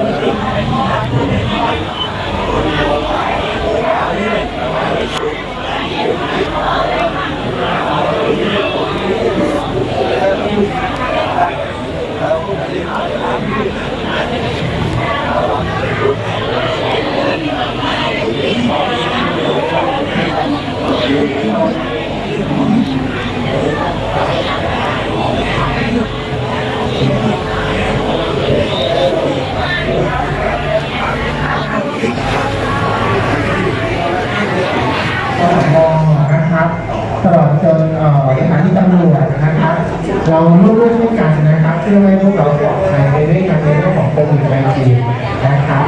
ม เอ่อสถานีตำรวจนะครับ เราร่วมด้วยช่วยกันนะครับเพื่อให้พวกเราปลอดภัยในเรื่องการในเรื่องของโควิด19นะครับ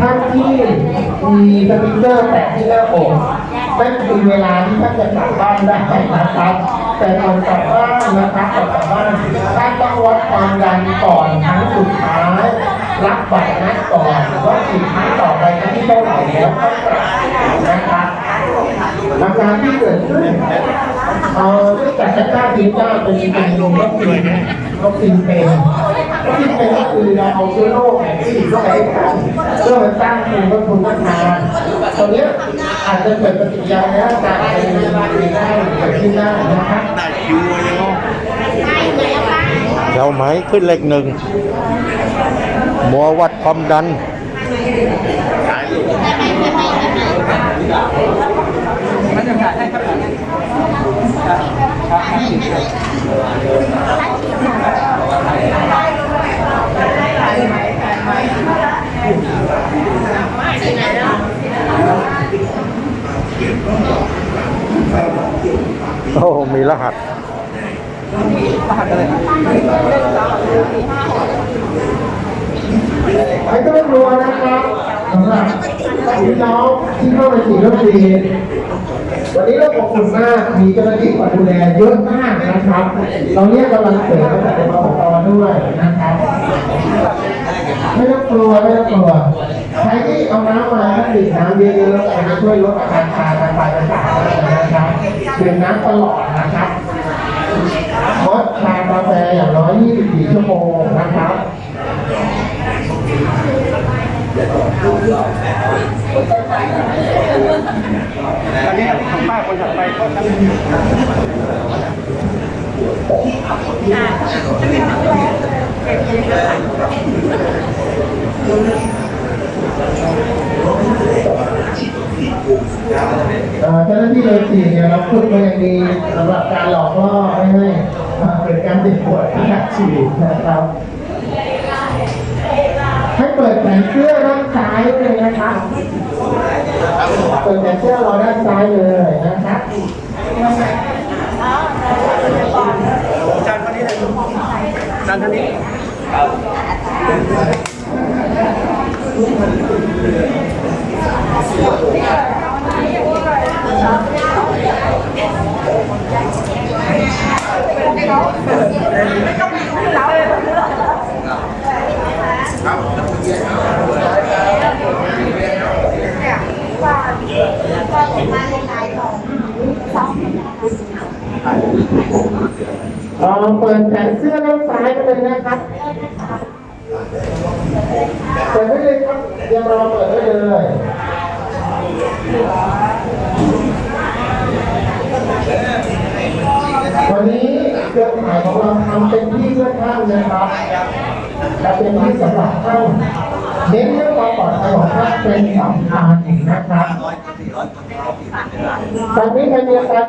ท่านที่มีสติ๊กเกอร์แปะที่หน้าอกนั่นคือเวลาที่ท่านจะกลับบ้านได้นะครับ แต่ก่อนกลับบ้านนะครับก่อนกลับบ้านท่านต้องวัดความดันก่อนครั้งสุดท้าย รับบัตรนัดก่อนว่าสินค้าต่อไปครั้งที่เท่าไหร่แล้วก็กลับนะครับ อากการที่เกิดขึ้นเอ่อเนื่องจากการทีมจ้าเป็นเป็นลมวัคซีนวัคซีนเป็นวัคซีนเป็นก็คือเราเอาเชื้อโรคเนี่ยที่เข้าไปให้กันเพื่อมาสร้างภูมิคุ้มกันทานตอนนี้อาจจะเกิดปฏิกิริยาในร่างกายในได้เกิดขึ้นได้นะครับเราไหมขึ้นเลขหนึ่งมัววัดความดัน โอ้มีรหัสไม่ต้องกลัวนะครับ พี่น้องที่เข้าไปฉีดวัคซีนวันนี้เราขอบคุณมาก มีเจ้าหน้าที่คอยดูแลเยอะมากนะครับ เราเรียกกำลังเสริมมาจากปปตด้วยนะครับ ไม่ต้องกลัวไม่ต้องกลัว ใครที่เอาน้ำมาดื่มน้ำเยอะๆจะช่วยลดอาการชาการปลายประสาทนะครับดื่มน้ำตลอดนะครับงดชากาแฟอย่างน้อย24ชั่วโมงนะครับ อันนี้ของป้าคนถัดไปก็ทำเอ่อเจ้าหน้าที่เลยสี่เนี่ยเราฝึกมาอย่างดีสำหรับการหลอกล่อไม่ให้เกิดการติดปวดที่หักฉีดนะครับให้เปิดแขนเสื้อด้านซ้ายเลยนะครั บเปิดแขนเสื้อเราด้านซ้ายเลยนะครับจานคนนี้เลยจานคนนี้ เออเปิดแขนเสื้อเล่กซ้ายไปเลยนะครับเปิดได้เลยครับยังรอเปิดได้เลยวันนี้เครื่องถ่ายของเราทำเป็นที่เพื่อท่านนะครับและเป็นที่สำหรับข้านเน้นเรื่องความปลอดภัยของท่านเป็นสำคัญนะครับ ตอนนี้ใครมีอากา